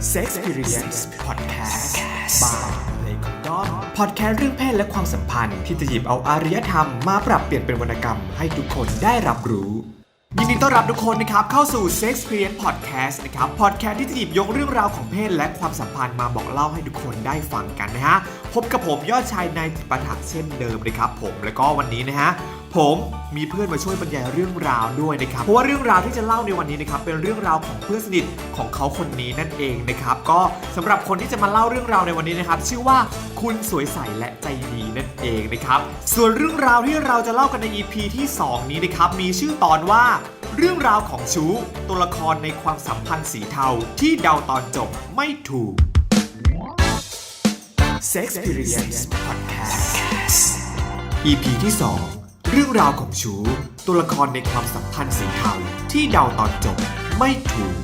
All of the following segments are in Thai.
Sex p e r i e n c e Podcast บายเลยคอนดอมพอดแคสต์เรื่องเพศและความสัมพันธ์ที่จะหยิบเอาอารยธรรมมาปรับเปลี่ยนเป็นวรรณกรรมให้ทุกคนได้รับรู้ ยินดีต้อนรับทุกคนนะครับ เข้าสู่ Sex p e r i e n c e Podcast นะครับพอดแคสต์ที่จะหยิบยกเรื่องราวของเพศและความสัมพันธ์มาบอกเล่าให้ทุกคนได้ฟังกันนะฮะพบกับผมยอดชายนายปะถักเช่นเดิมนะครับผมแล้วก็วันนี้นะฮะ ผมมีเพื่อนมาช่วยบรรยายเรื่องราวด้วยนะครับ เพราะว่าเรื่องราวที่จะเล่าในวันนี้นะครับเป็นเรื่องราวของเพื่อนสนิทของเขาคนนี้นั่นเองนะครับ ก็สำหรับคนที่จะมาเล่าเรื่องราวในวันนี้นะครับ ชื่อว่าคุณสวยใสและใจดีนั่นเองนะครับ ส่วนเรื่องราวที่เราจะเล่ากันใน EP ที่สองนี้นะครับมีชื่อตอนว่าเรื่องราวของชู้ตัวละครในความสัมพันธ์สีเทาที่เดาตอนจบไม่ถูก Sex Experience Podcast EP ที่ 2 เรื่องราวของชู้ตัวละครในความสัมพันธ์สีเทาที่เดาตอนจบไม่ถูก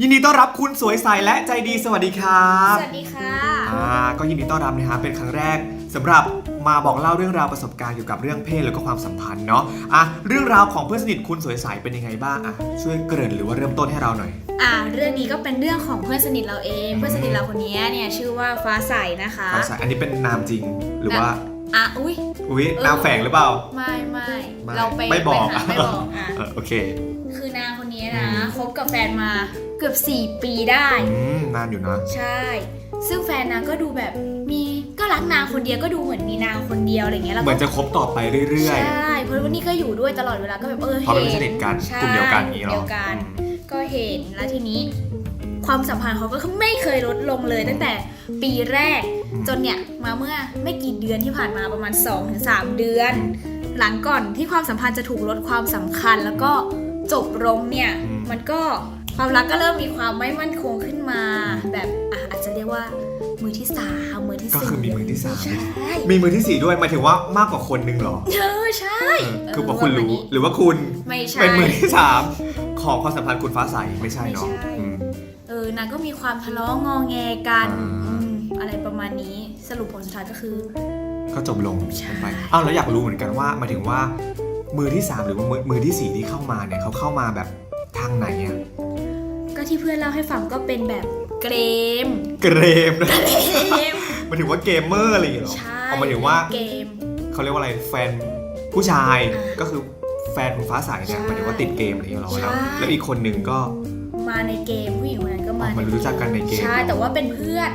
ยินดีต้อนรับคุณสวยใสและใจดีสวัสดีครับสวัสดีค่ะ อ่าก็ยินดีต้อนรับนะฮะเป็นครั้งแรกสำหรับมาบอกเล่าเรื่องราวประสบการณ์เกี่ยวกับเรื่องเพศแล้วก็ความสัมพันธ์เนาะอะเรื่องราวของเพื่อนสนิทคุณสวยใสเป็นยังไงบ้างอะช่วยเกริ่นหรือว่าเริ่มต้นให้เราหน่อย อ่า เรื่องนี้ก็เป็นเรื่องของเพื่อนสนิทเราเอง เพื่อนสนิทเราคนนี้เนี่ยชื่อว่าฟ้าใสนะคะ ฟ้าใสอันนี้เป็นนามจริงหรือว่า อะอุ้ย อุ้ยนามแฝงหรือเปล่า ไม่ไม่ไม่เราไปไม่บอก ปหาไม่บอกอะเออโอเค คือนางคนนี้อืนะมคบกับแฟนมาเกือบ 4 ปีได้ อืมนานอยู่นะ ใช่ ซึ่งแฟนนางก็ดูแบบมีก็รักนางคนเดียวก็ดูเหมือนมีนางคนเดียวอะไรเงี้ยแล้วเหมืก็อนจะคบต่อไปเรื่อย ใช่เพราะว่านี่ก็อยู่ด้วยตลอดเวลาก็แบบเออๆ เพราะเป็นเห็เพื่อนสนิทกันใช่กลุ่มเดียวกันอย่างนี้หรอเดียวกันอืมก็เห็นแล้วทีนี้ ความสัมพันธ์เขาก็ไม่เคยลดลงเลยตั้งแต่ ปีแรกอืมจนเนี่ยมาเมื่อไม่กี่เดือนที่ผ่านมาประมาณ 2-3 เดือน หลังก่อนที่ความสัมพันธ์จะถูกลดความสำคัญ แล้วก็จบลงเนี่ยอืมมันก็ความรักก็เริ่มมีความไม่มั่นคงขึ้นมา แบบอะอาจจะเรียกว่ามือที่สามมือที่ก็สี่คือมีมือที่สามใช่มีมือที่สี่ด้วยหมายถึงว่ามากกว่าคนนึงเหรอเออใช่เออคือเว่าคุณรู้วันนี้หรือว่าคุณไม่ใช่เป็นมือที่สามของความสัมพันธ์คุณฟ้าใสไม่ใช่เนาะไม่ใช่อืมเออนางก็มีความทะเลาะงอแงกัน อ่าอืมอะไรประมาณนี้สรุปผลสุดท้ายก็คือ ก็จบลงใช่ไปอ้าวแล้วอยากรู้เหมือนกันว่าหมายถึงว่า มือที่สามหรือว่ามือมือที่สี่ที่เข้ามาเนี่ยเขาเข้ามาแบบทางไหนอะก็ที่เพื่อนเล่าให้ฟังก็เป็นแบบเกรมเกรมนะเกมหมายถึงว่าเกมเมอร์อะไรอย่างเงี้ยเหรอใช่เอาหมายถึงว่าเกมเขาเรียกว่าอะไรแฟนผู้ชายอ่าก็คือแฟนคุณฟ้าใสเนี่ยใช่หมายถึงว่าติดเกมอะไรอย่างเงี้ยเหรอใช่แล้วแล้วอีกคนหนึ่งก็มาในเกมผู้หญิงคนนั้นก็มาอ๋อมันในรู้จักกันในเกมใช่เหรอแต่ว่าเป็นเพื่อน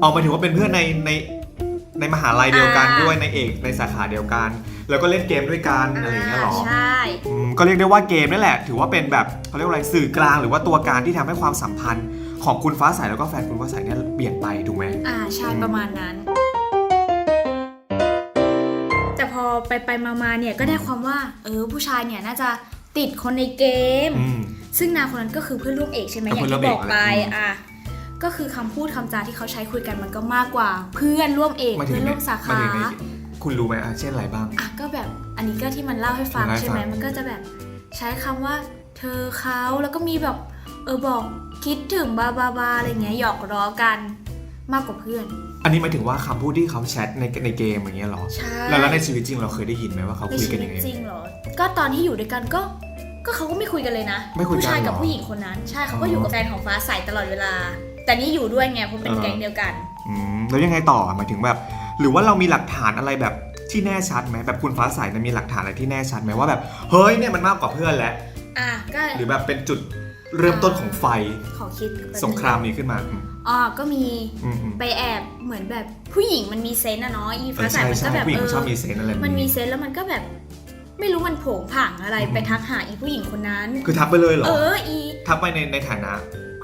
เอาหมายถึงว่าเป็นเพื่อนในในในมหาลัยเดียวกันอ่า ด้วยในเอกในสาขาเดียวกัน แล้วก็เล่นเกมด้วยกันอะไรอย่างเงี้ยเหรอใช่ อืมก็เรียกได้ว่าเกมนั่นแหละ ถือว่าเป็นแบบเขาเรียกว่าอะไรสื่อกลางหรือว่าตัวการที่ทำให้ความสัมพันธ์ ของคุณฟ้าใสแล้วก็แฟนคุณฟ้าใสเนี่ยเปลี่ยนไปถูกไหม อ่าใช่ประมาณนั้น แต่พอไปไปมามาเนี่ยก็ได้ความว่าเออผู้ชายเนี่ยน่าจะติดคนในเกม อืม ซึ่งนางคนนั้นก็คือเพื่อนร่วมเอกใช่ไหมอก็ย่างเพื่อนร่วมที่เอกบอกไปแหละอะ ก็คือคำพูดคำจาที่เขาใช้คุยกันมันก็มากกว่า เพื่อนร่วมเอกหมายถึเพื่งอนในร่วมสาหมายขาถึงในคุณรู้ไหมอะเช่นอะไรบ้างอะก็แบบอันนี้ก็ที่มันเล่าให้ฟังเล่าให้ใช่ไหมฟังมันก็จะแบบใช้คำว่า เธอเขาแล้วก็มีแบบเออบอกคิดถึงบาบาบาอะไรเงี้ยหยอกล้อกันมากกว่าเพื่อน อันนี้หมายถึงว่าคำพูดที่เขาแชทในในเกมอย่างเงี้ยเหรอใช่แล้วแล้วในชีวิตจริงเราเคยได้ยินไหมว่าเขาในคุยชีกันวิยังไงตจริงเหรอก็ตอนที่อยู่ด้วยกันก็ก็เขาก็ไม่คุยกันเลยนะไม่คุยกันผู้ชายกับเหรอผู้หญิงคนนั้น ใช่เขาอ๋ก็อออยู่กับแฟนของฟ้าใสตลอดเวลา แต่นี่อยู่ด้วยไงเพราะเป็นเออแก๊งเดียวกัน อืมแล้วยังไงต่อหมายถึงแบบ หรือว่าเรามีหลักฐานอะไรแบบที่แน่ชัดไหมแบบคุณฟ้าใสเนี่ยมีหลักฐานอะไรที่แน่ชัดไหมว่าแบบเฮ้ยเนี่ยมันมากกว่าเพื่อนแล้วอะก็หรือแบบเป็นจุดเริ่มต้นของไฟขอคิดแป๊บนึสงครามนี้ขึ้นมาอืมอ๋อก็มีอืมอืม ไปแอบเหมือนแบบผู้หญิงมันมีเซนต์อะเนาะอีเอฟ้าอใสใช่มันใช่ก็แบบผู้หญิงเอชอบอมีเซนส์อะไรแบบมันมีเซนต์แล้วมันก็แบบ ไม่รู้มันโผงผางอะไรอืมไปทักหาอีผู้หญิงคนนั้น คือทักไปเลยเหรอ เอออี ทักไปในในฐานะ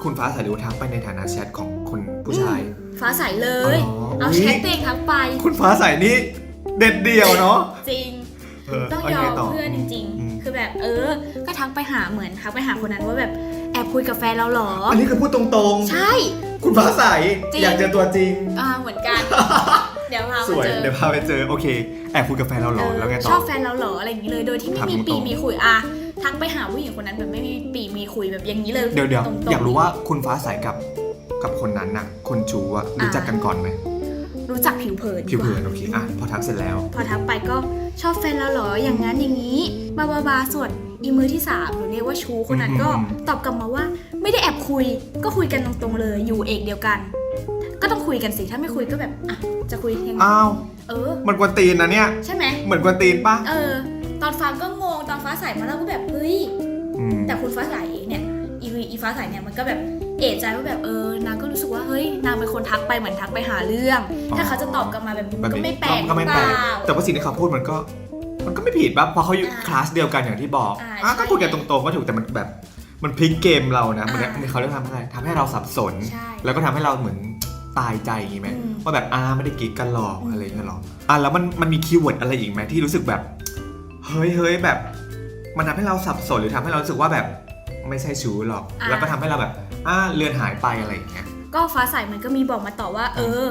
คุณฟ้าใสหรือว่าทักไปในฐานะแชทของคนผู้ชาย ฟ้าใสเลย อ๋อเอาอุ๊ย แชทตัวเองทักไป คุณฟ้าใสนี่เด็ดเดี่ยวเนาะจริงเออต้องเอายยังอไงมต่อเพื่อนจริง อืม ๆ คือแบบเออ ก็ทักไปหาเหมือนทักไปหาคนนั้นว่าแบบแอบคุยกับแฟนเราเหรอ อันนี้คือพูดตรงใช่ ๆ คุณฟ้าใสจริง อยากเจอตัวจริง อ่าเหมือนกัน เดี๋ยวพาสมาวยเจอเดี๋ยวพาไปเจอโอเคแอบคุยกับแฟนเราเหรอแล้วไงเออต่ชออบแฟนเราเหรออะไรอย่างนี้เลย โดยที่ไม่ถามมีตรงๆ ปีมีคุยอะ ทักไปหาผู้หญิงคนนั้นแบบไม่มีปีมีคุยแบบอย่างนี้เลยเดี๋ยวเดี๋ยวตงๆอยากรู้ว่าคุณฟ้าใสกับกับคนนั้นน่ะคนจูอะรู้จักกันก่อนไหมรู้จักผิวเผินผิวเผินดีกโอเคอะพอทักเสร็จแล้ว พอทักไปก็ชอบแฟนเราเหรออย่างนั้นอย่างนี้บาบาบาส่วนอีมือที่สามหรือเรียกว่าชูคนนั้นก็อืมตอบกลับมาว่า ไม่ได้แอบคุยก็คุยกันตรงๆเลยอยู่เอกเดียวกัน ก็ต้องคุยกันสิถ้าไม่คุยก็แบบอะจะคุยยังไงอ้าวเออมันกวนตีนนะเนี่ยใช่ไหมเหมือนกวนตีนปะเออ ตอนฟังก็งงตอนฟ้าใสมาแล้วก็แบบเฮ้ยอืมแต่คุณฟ้าใสเนี่ยอีวีอีฟ้าใสเนี่ยมันก็แบบเอะใจว่าแบบเออนางก็รู้สึกว่าเฮ้ยนางเป็นคนทักไปเหมือนทักไปหาเรื่อง ถ้าเขาจะตอบกลับมาแบบนี้มันก็ไม่แปลกก็ไม่แปลกหรือเปล่า แต่ว่าสิ่งที่เขาพูดมันก็ มันก็ไม่ผิดป่ะเพราะเขาอยู่อ่าคลาสเดียวกันอย่างที่บอกอ่าอะก็ใช่คุยกันตรงๆก็ถูกแต่มันแบบมันพลิกเกมเรานะมันอ่ามันเขาเรียกทำอะไรทำให้เราสับสน ใช่แล้วก็ทำให้เราเหมือนตายใจอย่างงี้ไหมอืมว่าแบบอ่าไม่ได้กิ๊กกันหรอกอืม อะไรอย่างเงี้ยหรออะแล้วมันมันมีคีย์เวิร์ดอะไรอีกไหมที่รู้สึกแบบ เฮ้ยเฮ้ยแบบ มันทำให้เราสับสนหรือทำให้เรารู้สึกว่าแบบไม่ใช่ชู้หรอกแล้วก็ทำให้เราแบบอ่าเลือนหายไปอะไรอย่างเงี้ย ก็ฟ้าใสมันก็มีบอกมาต่อว่า เออ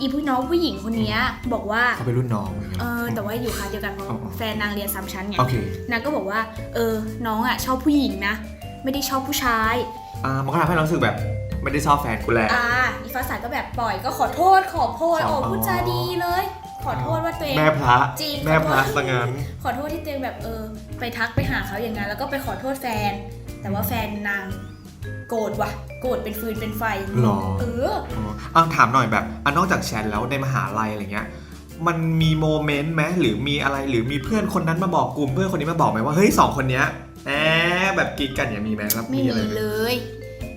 อีผู้น้องผู้หญิงคนเนี้ยบอกว่า เขาเป็นรุ่นน้องอะไรอย่างเงี้ยเออ แต่ว่าอยู่คลาสเดียวกันเพราะอ๋ออ๋อแฟนนางเรียนซ้ำชั้นไงโอเคนางก็บอกว่า เออ น้องอะชอบผู้หญิงนะ ไม่ได้ชอบผู้ชาย อ่ามันก็ทำให้เรารู้สึกแบบไม่ได้ชอบแฟนกูแหละ อ่า อีฟ้าใสก็แบบปล่อยก็ขอโทษขอโพยขอโอ้พูดจาดีเลยข อโทษว่าตัวเองแม่พระจริงแม่พระขอโทษซะงั้นขอโทษที่ตัวเองแบบเออ ไปทักไปหาเขาอย่างนั้นแล้วก็ไปขอโทษแฟน แต่ว่าแฟนนางโกรธว่ะ โกรธเป็นฟืนเป็นไฟหรอเอออ๋ออะถามหน่อยแบบอะนอกจากแชทแล้วในมหาลัยอะไรเงี้ยมันมีโมเมนต์ไหมหรือมีอะไรหรือมีเพื่อนคนนั้นมาบอกกลุ่มเพื่อนคนนี้มาบอกไหมว่าเฮ้ยสองคนเนี้ยแอบแบบกิ๊กกันอย่างมีไหมครับไม่มีอะไรมีไหมเลย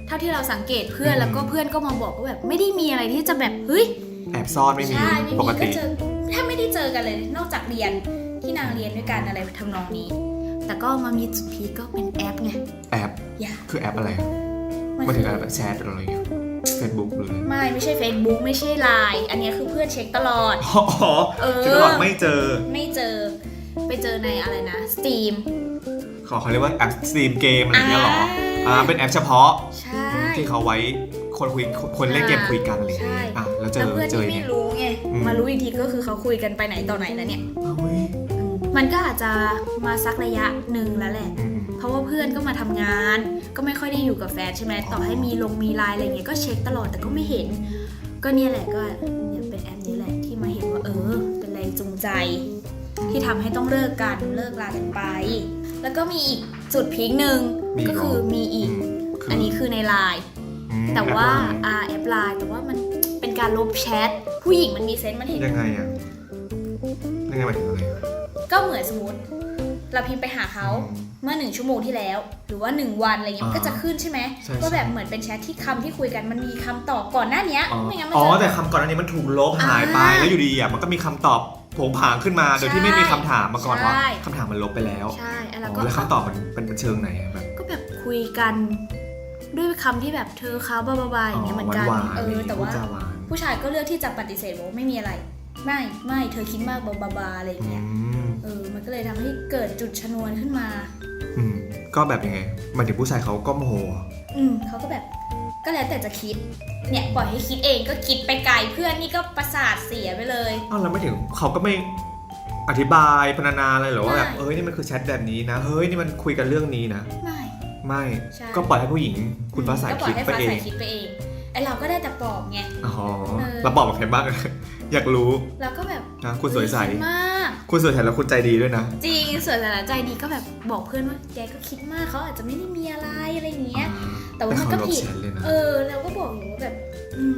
เท่าที่เราสังเกตเพื่อนอืมแล้วก็เพื่อนก็มาบอกว่าแบบไม่ได้มีอะไรที่จะแบบเฮ้ยแอบซ่อนไม่มีใช่ไม่ปมีกก็ติเจอ แทบไม่ได้เจอกันเลย นอกจากเรียนที่นางเรียนด้วยกันอะไรทำนองนี้ แต่ก็มามีจุดพีคก็เป็นแอปไง แอบอย่าคือแอปอะไรมันมาถึคืงออะไรแบบแชทอะไรเงี้ยเฟซบุ๊กหรืออะไรไม่ไม่ใช่ Facebook ไม่ใช่ไลน์อันเนี้ยคือเพื่อนเช็คตลอด อ๋อเออ คือตลอดไม่เจอ ไม่เจอ ไปเจอในอะไรนะ Steam ขอเขาเรียกว่าแอปสตรีมเกมอะไรเงี้ยเหรออ่า อ่าเป็นแอปเฉพาะใช่ ที่เขาไว้ คนคุยคนเล่นเกมคุยกันอะไรอย่างใช่เงี้ยอะแล้วเจแล้วอเพื่อนเจที่อไม่เนี่ย รู้ไงอืม มารู้อีกทีก็คือเขาคุยกันไปไหนต่อไหนแล้วเนี่ยเอาเว้ยอืมมันก็อาจจะมาสักระยะหนึ่งแล้วแหละ อืม เพราะว่าเพื่อนก็มาทำงาน ก็ไม่ค่อยได้อยู่กับแฟนใช่ไหมต่อให้มีลงมีไลน์อะไรเงี้ยก็เช็คตลอดแต่ก็ไม่เห็น ก็เนี่ยแหละก็เนี่ยเป็นแอปนี้แหละที่มาเห็นว่าเออ เป็นแรงจูงใจ ที่ทำให้ต้องเลิกกันเลิกลากันไป แล้วก็มีอีกจุดพีคหนึ่งมีก็คือมีอีกมคือันนี้คือในไลน์ อืมแต่ว่าแอปอ่าแอปไลน์แต่ว่ามันเป็นการลบแชท ผู้หญิงมันมีเซนส์มันเห็น ยังไงอะยังไงหมายถึงอะไรก็เหมือนสมมติ เราพิมพ์ไปหาเขาอืม เมื่อหนึ่งชั่วโมงที่แล้ว หรือว่าหนึ่งวันอะไรเงี้ยมันก็จะขึ้นใช่ไหมใช่ว่าแบบใช่เหมือนเป็นแชทที่คำที่คุยกันมันมีคำตอบก่อนหน้าเนี้ยอ๋อไม่งั้นมันอ๋อ จะ แต่คำก่อนอันนี้มันถูกลบหายไป อ่าแล้วอยู่ดีอะมันก็มีคำตอบโผงผางขึ้นมา โดยที่ใช่ไม่มีคำถามมาก่อนว่าใช่คำถามมันลบไปแล้วใช่แล้วอ๋ก็อแล้วคำตอบมันเป็นเป็นเชิงไหนอะแบบ ก็แบบคุยกัน ด้วยคำที่แบบเธอเขาบ้าๆๆอย่างเงี้ยเหมือนกันหวานๆเออะไรออย่างงี้แต่ว่า พูดจหวานผู้ชายก็เลือกที่จะปฏิเสธบอกว่าไม่มีอะไร ไม่ไม่เธอคิดมากบาๆอะไรอย่างอืเงี้ยมเออมันก็เลยทำให้เกิดจุดชนวนขึ้นมา อืมก็แบบยังไงหมายถึงผู้ชายเขาก็โมโหเหรออืมเขาก็แบบก็แล้วแต่จะคิด เนี่ยปล่อยให้คิดเองก็คิดไปไกลเพื่อนนี่ก็ประสาทเสียไปเลย อ้าวแล้วไม่ถึงเขาก็ไม่อธิบายพรรณนาอะไรเหรอว่าแบบไม่เฮ้ยนี่มันคือแชทแบบนี้นะ เฮ้ยนี่มันคุยกันเรื่องนี้นะ ไม่ ไม่ ใช่ ก็ปล่อยให้ผู้หญิงคุณฟ้าใสก็ปล่อคิยดให้ไปฟ้าเอใสงคิดไปเองไอเราก็ได้แต่ปลอบไง อ๋อเออ เราบอกกับใครบ้าง อยากรู้แล้วก็แบบนะคุณสวยใสคิดมาก คุณสวยใสแล้วคุณใจดีด้วยนะจริงสวยแต่ละใจดีก็แบบบอกเพื่อนว่าแกก็คิดมากเขาอาจจะไม่ได้มีอะไรอะไรอย่างเงี้ย แต่ว่ามันก็เขาลบผิดแชทเลยนะเออเราก็บอกอยู่ว่าแบบอืม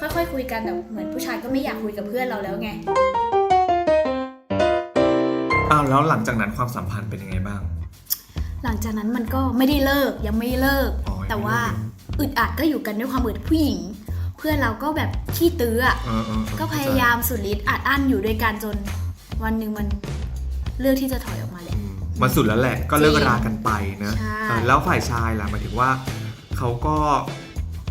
ค่อยๆคุยกันแต่เหมือนผู้ชายก็ไม่อยากคุยกับเพื่อนเราแล้วไง อ้าวแล้วหลังจากนั้นความสัมพันธ์เป็นยังไงบ้าง หลังจากนั้นมันก็ไม่ได้เลิกยังไม่เลิก อ๋อยังไม่เลิกแต่ว่าอึดอัดก็อยู่กันด้วยความอึดผู้หญิง เพื่อนเราก็แบบขี้ตื้ออะเออเออเออก็พยายามสุดฤทธิ์อัดอั้นอยู่ด้วยกันจนวันหนึ่งมันเลือกที่จะถอยออกมาแหละ อืมมันสุดแล้วแหละก็เลิกรากันไปนะใช่ เออแล้วฝ่ายชายล่ะหมายถึงว่าเขาก็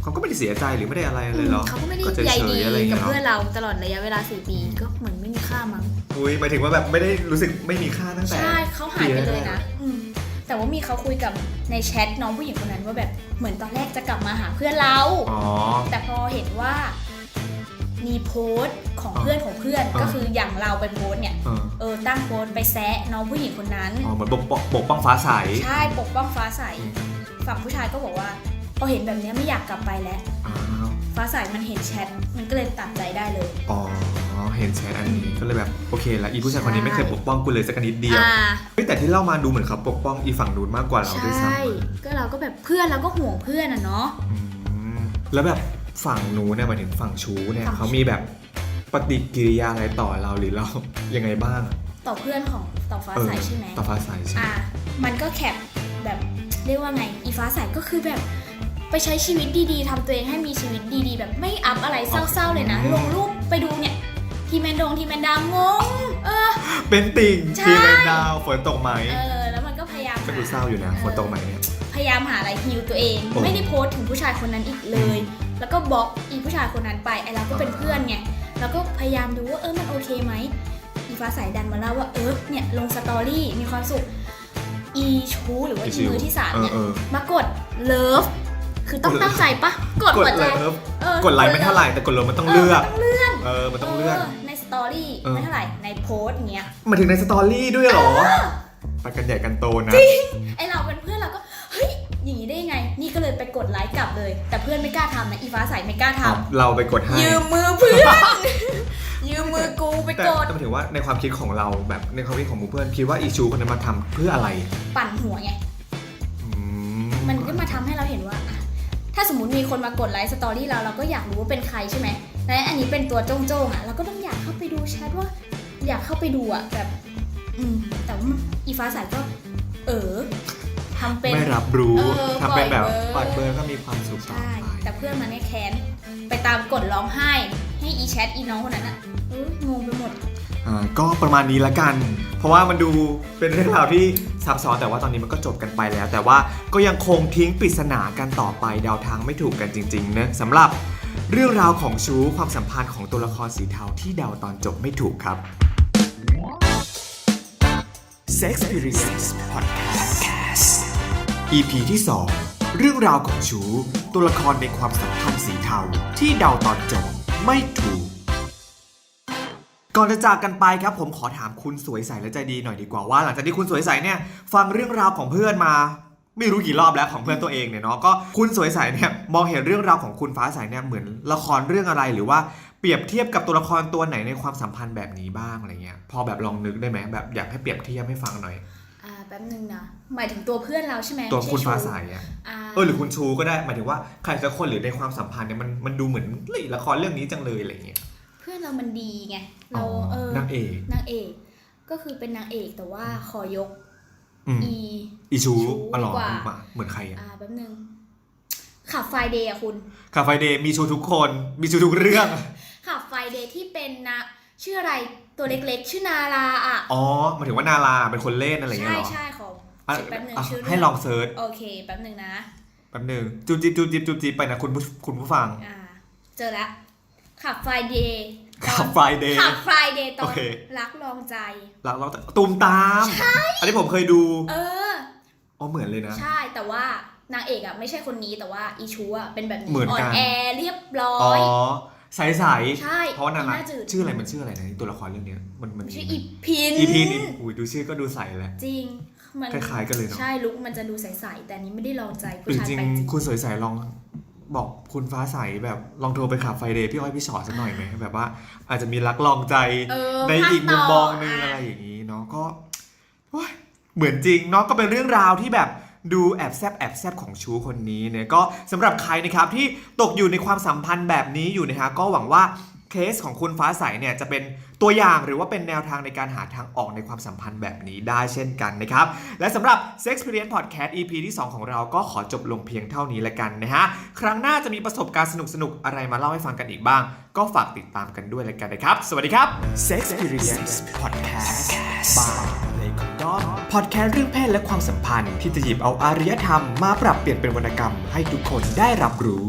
เขาก็ไม่ได้เสียใจหรือไม่ได้อะไรเลยเหรอเขาก็ไม่ได้เฉยใยๆดี อะไรอย่างกัเงี้บยเนาะเพื่อนเราตลอดระยะเวลาสี่ปีก็เหมือนไม่มีค่ามั้ง อุ้ยหมายถึงว่าแบบไม่ได้รู้สึกไม่มีค่าตั้งแต่ ใช่เขาหายไปเลยปีแรนะกอืม แต่ว่ามีเขาคุยกับในแชทน้องผู้หญิงคนนั้นว่าแบบเหมือนตอนแรกจะกลับมาหาเพื่อนเรา อ๋อ แต่พอเห็นว่ามีโพสต์ของอ๋อเพื่อนของเพื่อนอ๋อก็คืออย่างเราไปโพสต์เนี่ยเออเออตั้งโพสต์ไปแซะน้องผู้หญิงคนนั้น อ๋อเหมือนปกป้องปกป้องฟ้าใส ใช่ปกป้องฟ้าใสอืมฝั่งผู้ชายก็บอกว่าพอเห็นแบบเนี้ยไม่อยากกลับไปแล้ว อ้าวฟ้าใสมันเห็นแชทมันก็เลยตัดใจได้เลย อ๋อ เห็นแชทอันนี้ก็เลยแบบโอเคละอีผู้ชายคนนี้ไม่เคยปกป้องกูเลยสักนิดเดียว อ่าเฮ้ย แต่ที่เล่ามาดูเหมือนเขาปกป้องอีฝั่งนู้นมากกว่าเราด้วยซ้ำใช่ ก็เราก็แบบเพื่อนเราก็ห่วงเพื่อนอะเนาะอืมแล้วแบบฝั่งนู้นเนี่ยหมายถึงฝั่งชู้เนี่ยฝั่งเขามีแบบปฏิกิริยาอะไรต่อเราหรือเรา ยังไงบ้างต่อเพื่อนของต่อฟ้าเออใสใช่ไหมต่อฟ้าใสใช่ไหมอะมันก็แคปแบบเรียกว่าไง อีฟ้าใสก็คือแบบไปใช้ชีวิตดีๆทำตัวเองให้มีชีวิตดีๆ แบบไม่อัพอะไรเศร้าๆเลยนะ ลงรูปไปดูเนี่ย ทีแมนดงทีแมนดางงเออ เป็นติ่งใช่ ทีเป็นดาวฝนตกไหมเออ แล้วมันก็พยายามก็หา ดูเศร้าอยู่นะฝนตกไหมเนี่ย พยายามหาอะไรฮิวตัวเอง โอ้ไม่ได้โพสต์ถึงผู้ชายคนนั้นอีกเลย แล้วก็บล็อกอีผู้ชายคนนั้นไปไอเราก็เป็นเพื่อนไงแล้วก็พยายามดูว่าเออมันโอเคไหมอีฟ้าใสดันมาเล่าว่าเออเนี่ยลงสตอรี่มีความสุขอีชูหรือว่าอีอีชิวมือที่สามเนี่ยเออเออ มากดเลิฟคือต้องกดตั้งใจปะกดกดหัวใจเลิฟเออกดไลค์ไม่เท่าไหร่แต่กดเลิฟมันต้องเลือกมันต้องเลื่อน เออมันต้องเลือกในสตอรี่เออ ไม่เท่าไหร่ ในโพสต์อย่างเงี้ย มาถึงในสตอรี่ด้วยเหรอไปกันใหญ่กันโตนะ ไอเราเป็นเพื่อนเราก็ เฮ้ย อย่างนี้ได้ยังไง นี่ก็เลยไปกดไลค์กลับเลย แต่เพื่อนไม่กล้าทำนะ อีฟ้าใสไม่กล้าทำเราไปกดให้ยืมมือเพื่อน ยืมมือกูไปแต่กด แต่หมายถึงว่าในความคิดของเราแบบในความคิดของหมู่เพื่อนคิดว่าอีชูคนนั้นมาทำเพื่ออะไรปั่นหัวไง อืมันก็มาทำให้เราเห็นว่าอะถ้าสมมติมีคนมากดไลค์สตอรี่เราเราก็อยากรู้ว่าเป็นใครใช่ไหม และอันนี้เป็นตัวโจ้งๆอะเราก็ต้องอยากเข้าไปดูแชทว่า อยากเข้าไปดูอะแบบ อืม แต่ว่าอีฟ้าใสก็เออทำเป็น ไม่รับรู้เออทำเป็นแบบปปล่ล่ออยยเบเบออร์ ร์ก็มีความสุขต่อใช่ ไปแต่เพื่อนมันเนี่ยแค้น ไปตามกดร้องไห้ ให้อีแชทอีน้องคนนั้นอะเอองงไปหมด อ่าก็ประมาณนี้ละกัน เพราะว่ามันดูเป็นเรื่องราวที่ซับซ้อนแต่ว่าตอนนี้มันก็จบกันไปแล้ว แต่ว่าก็ยังคงทิ้งปริศนากันต่อไปเดาทางไม่ถูกกันจริงๆนะสำหรับ เรื่องราวของชู้ความสัมพันธ์ของตัวละครสีเทาที่เดาตอนจบไม่ถูกครับ Sex Experience Podcast EP ที่ 2 เรื่องราวของชู้ตัวละครในความสัมพันธ์สีเทาที่เดาตอนจบไม่ถูก ก่อนจะจากกันไปครับผมขอถามคุณสวยใสและใจดีหน่อยดีกว่าว่า หลังจากที่คุณสวยใสเนี่ยฟังเรื่องราวของเพื่อนมา ไม่รู้กี่รอบแล้วของเพื่อนตัวเองเนี่ยเนาะก็คุณสวยใสเนี่ยมองเห็นเรื่องราวของคุณฟ้าใสเนี่ยเหมือนละครเรื่องอะไรหรือว่าเปรียบเทียบกับตัวละครตัวไหนในความสัมพันธ์แบบนี้บ้างอะไรเงี้ยพอแบบลองนึกได้ไหมแบบอยากให้เปรียบเทียบให้ฟังหน่อยอ่าแป๊บนึงนะหมายถึงตัวเพื่อนเราใช่ไหมตัวคุณไม่ฟ้าชูใสอะอ่าเออหรือคุณชูก็ได้หมายถึงว่าใครสักคนหรือในความสัมพันธ์เนี่ยมันมันดูเหมือนเฮ้ยละครเรื่องนี้จังเลยอะไรเงี้ยเพื่อนเรามันดีไงอ๋เราอเออนางเอกนางเอก ก็คือเป็นนางเอกแต่ว่าขอยก อืม อี อีชูชูอ๋อเหรอดีกว่ามาเหมือนใครอะอ่าแป๊บนึงขับไฟเดย์อะคุณ คาไฟเดย์มีชูทุกคน มีชูทุกเรื่อง ขับไฟเดย์ที่เป็นนะชื่ออะไรตัวเล็กๆ ชื่อนาราอะอ๋อหมายถึงว่านาราเป็นคนเล่นอะไรอย่างเงี้ใช่ยเหรอใช่ขออะแป๊บนึงอะชื่อเรื่ให้ลองเซิร์ชโอเคแป๊บนึงนะ แป๊บหนึงจูจิบจูจิบจูจิบไปนะคุณผู้คุณผู้ฟัง อ่า เจอแล้วขับไฟเดย์ ขับไฟเดย์ขับไฟเดย์ตอโอนเค รักลองใจ หลังเราตูมตามอันนี้ผมเคยดู เออ อ๋อเหมือนเลยนะ ใช่แต่ว่านางเอกอะไม่ใช่คนนี้แต่ว่าอีชูอะเป็นแบบนี้เหมือนกันนแอร์เรียบร้ออ๋อ ย ใสใสใช่เพราะว่านาราหน้าจืดชื่ออะไรมันชื่ออะไรนะตัวละครเรื่องเนี้ยมันมันชื่ออีพิน อีพีนี่อุ้ยดูชื่อก็ดูใสแล้วจริง มันคล้ายๆกันเลยเนอะ ใช่ลุกมันจะดูใสๆแต่อันนี้ไม่ได้ลองใจหผู้รือชายจริงไปจริง คุณสวยใสลอง บอกคุณฟ้าใสแบบลองโทรไปขับไฟเดย์พี่อ้อยพี่ชอตสักหน่อยไหมแบบว่า อาจจะมีรักลองใจเออในภาคอีกมุมมองหต่นึงอะอะไรอย่างนี้เนาะก็โอ๊ยเหมือนจริงเนาะก็เป็นเรื่องราวที่แบบดูแอบแซบแอบแซบของชูคนนี้เนี่ยก็สำหรับใครนะครับที่ตกอยู่ในความสัมพันธ์แบบนี้อยู่นะฮะก็หวังว่า เคสของคุณฟ้าใสเนี่ยจะเป็นตัวอย่างหรือว่าเป็นแนวทางในการหาทางออกในความสัมพันธ์แบบนี้ได้เช่นกันนะครับ และสำหรับ Sex Experience Podcast EP ที่ 2 ของเราก็ขอจบลงเพียงเท่านี้ละกันนะฮะ ครั้งหน้าจะมีประสบการณ์สนุกๆ อะไรมาเล่าให้ฟังกันอีกบ้าง ก็ฝากติดตามกันด้วยละกันนะครับ สวัสดีครับ Sex Experience Podcast บายเลยคุณดอมพอดแคสต์เรื่องเพศและความสัมพันธ์ที่จะหยิบเอาอารยธรรมมาปรับเปลี่ยนเป็นวรรณกรรมให้ทุกคนได้รับรู้